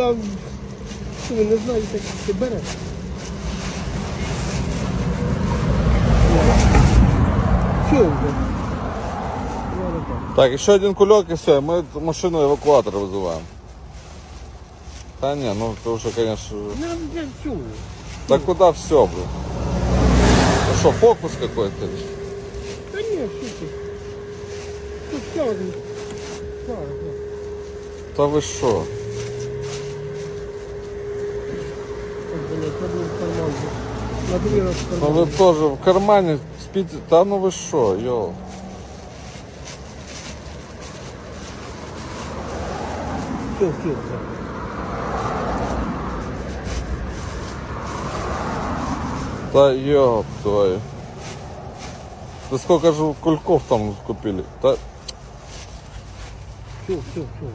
А що ви не знаєте, як ти береш? Що вже? Ладно, так. Так, еще один кулек и все, мы эту машину эвакуатор вызываем. Да не, ну ты уже, конечно... Ну. Да куда все, блин? Ну что, фокус какой-то? Та ні, що ти? Тут один. Зараз, зараз. Да вы что? Блядь, на другий карман. був. На другий раз в Ну карман. вы тоже в кармане спите. Да ну вы что, йоу. Все, все, все. Да ёб твою. Да сколько же кульков там купили? Да Все, все, все.